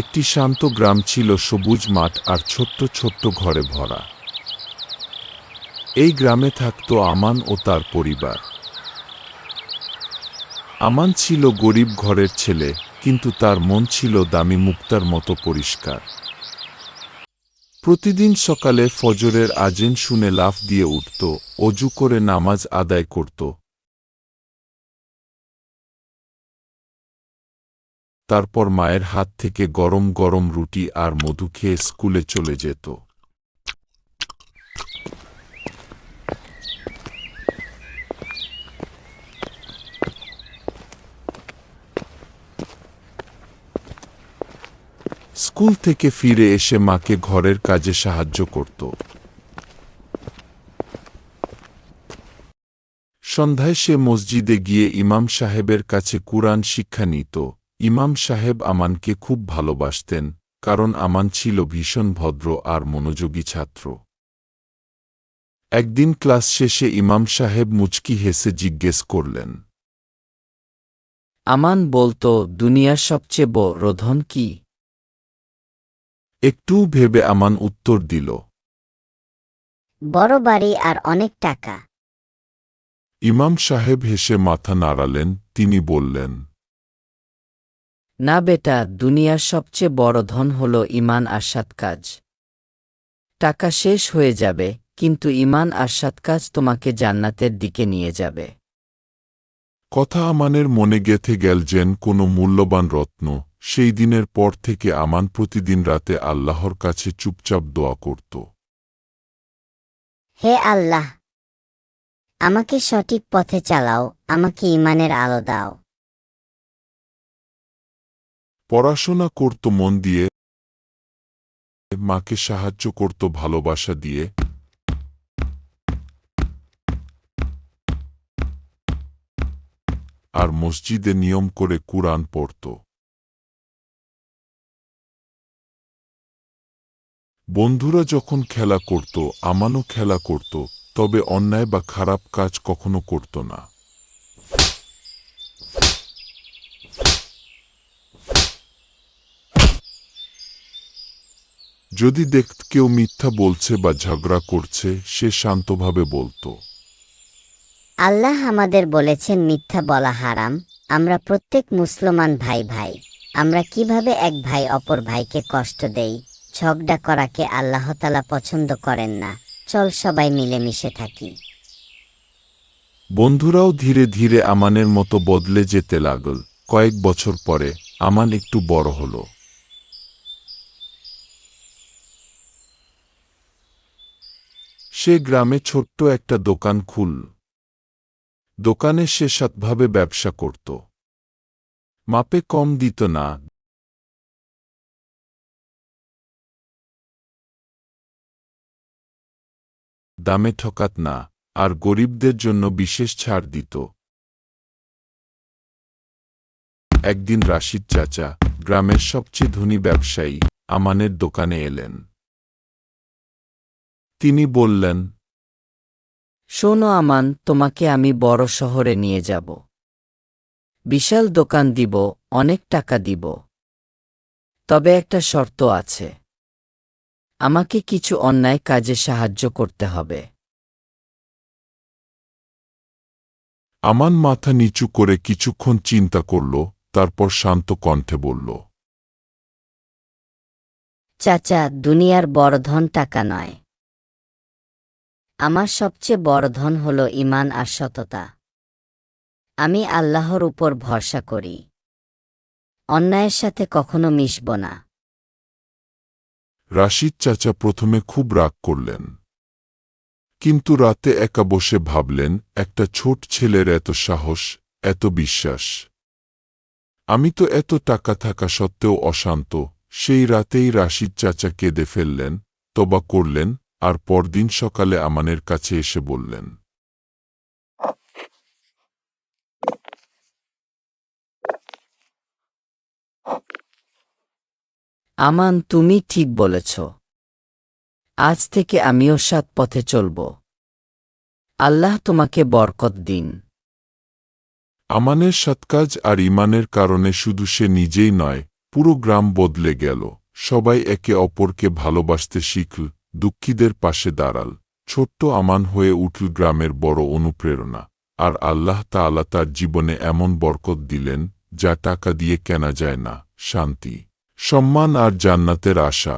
একটি শান্ত গ্রাম ছিল সবুজ মাঠ আর ছোট্ট ছোট্ট ঘরে ভরা। এই গ্রামে থাকত আমান ও তার পরিবার। আমান ছিল গরিব ঘরের ছেলে, কিন্তু তার মন ছিল দামি মুক্তার মতো পরিষ্কার। প্রতিদিন সকালে ফজরের আজেন শুনে লাফ দিয়ে উঠত, অজু করে নামাজ আদায় করত তারপর মায়ের হাত থেকে গরম গরম রুটি আর মধু খেয়ে স্কুলে চলে যেত। স্কুল থেকে ফিরে এসে মাকে ঘরের কাজে সাহায্য করত। সন্ধ্যায় সে মসজিদে গিয়ে ইমাম সাহেবের কাছে কুরআন শিক্ষা নিত। ইমাম সাহেব আমানকে খুব ভালোবাসতেন কারণ আমান ছিল ভীষণ ভদ্র আর মনোযোগী ছাত্র। একদিন ক্লাস শেষে ইমাম সাহেব মুচকি হেসে জিজ্ঞেস করলেন আমান বলতো দুনিয়ার সবচেয়ে বড় ধন কি? একটু ভেবে আমান উত্তর দিল বড় বাড়ি আর অনেক টাকা। ইমাম সাহেব হেসে মাথা নাড়ালেন তিনি বললেন না বেটা দুনিয়ার সবচেয়ে বড় ধন হল ইমান আর কাজ। টাকা শেষ হয়ে যাবে কিন্তু ইমান আর কাজ তোমাকে জান্নাতের দিকে নিয়ে যাবে। কথা আমানের মনে গেথে গেল যেন কোনো মূল্যবান রত্ন সেই দিনের পর থেকে আমান প্রতিদিন রাতে আল্লাহর কাছে চুপচাপ দোয়া করত। হে আল্লাহ আমাকে সঠিক পথে চালাও আমাকে ইমানের আলো দাও। পড়াশোনা করত মন দিয়ে, মাকে সাহায্য করত ভালোবাসা দিয়ে। আর মসজিদে নিয়ম করে কুরআন পড়ত। বন্ধুরা যখন খেলা করত, আমানও খেলা করত, তবে অন্যায় বা খারাপ কাজ কখনো করত না। যদি দেখত কেউ মিথ্যা বলছে বা ঝগড়া করছে সে শান্তভাবে বলতো। আল্লাহ আমাদের বলেছেন মিথ্যা বলা হারাম। আমরা প্রত্যেক মুসলমান ভাই ভাই। আমরা কীভাবে এক ভাই অপর ভাইকে কষ্ট দেই? ঝগড়া করাকে আল্লাহ আল্লাহতালা পছন্দ করেন না। চল সবাই মিলেমিশে থাকি। বন্ধুরাও ধীরে ধীরে আমানের মতো বদলে যেতে লাগল। কয়েক বছর পরে আমান একটু বড় হল। সে গ্রামে ছোট্ট একটা দোকান খুল। দোকানে সে সৎভাবে ব্যবসা করত। মাপে কম দিত না। দামে ঠকাত না, আর গরিবদের জন্য বিশেষ ছাড় দিত। একদিন রাশিদ চাচা, গ্রামের সবচেয়ে ধনী ব্যবসায়ী, আমানের দোকানে এলেন। তিনি বললেন শোনো আমান তোমাকে আমি বড় শহরে নিয়ে যাব। বিশাল দোকান দিব অনেক টাকা দিব। তবে একটা শর্ত আছে। আমাকে কিছু অন্যায় কাজে সাহায্য করতে হবে। আমান মাথা নিচু করে কিছুক্ষণ চিন্তা করল তারপর শান্ত কণ্ঠে বলল চাচা দুনিয়ার বড় ধন টাকা নয়। আমার সবচেয়ে বড় ধন হল ইমান আর সততা। আমি আল্লাহর উপর ভরসা করি। অন্যায়ের সাথে কখনো মিশব না। রাশিদ চাচা প্রথমে খুব রাগ করলেন। কিন্তু রাতে একা বসে ভাবলেন, একটা ছোট ছেলের এত সাহস, এত বিশ্বাস। আমি তো এত টাকা থাকা সত্ত্বেও অশান্ত। সেই রাতেই রাশিদ চাচা কেঁদে ফেললেন, তবা করলেন আর পরদিন সকালে আমানের কাছে এসে বললেন আমান তুমি ঠিক বলেছ। আজ থেকে আমিও সাত পথে চলব। আল্লাহ তোমাকে বরকত দিন। আমানের সৎকাজ আর ইমানের কারণে শুধু সে নিজেই নয় পুরো গ্রাম বদলে গেল। সবাই একে অপরকে ভালোবাসতে শিখল। দুঃখীদের পাশে দাঁড়াল। ছোট্ট আমান হয়ে উঠল গ্রামের বড় অনুপ্রেরণা। আর আল্লাহ তাআলা তার জীবনে এমন বরকত দিলেন, যা টাকা দিয়ে কেনা যায় না, শান্তি, সম্মান আর জান্নাতের আশা।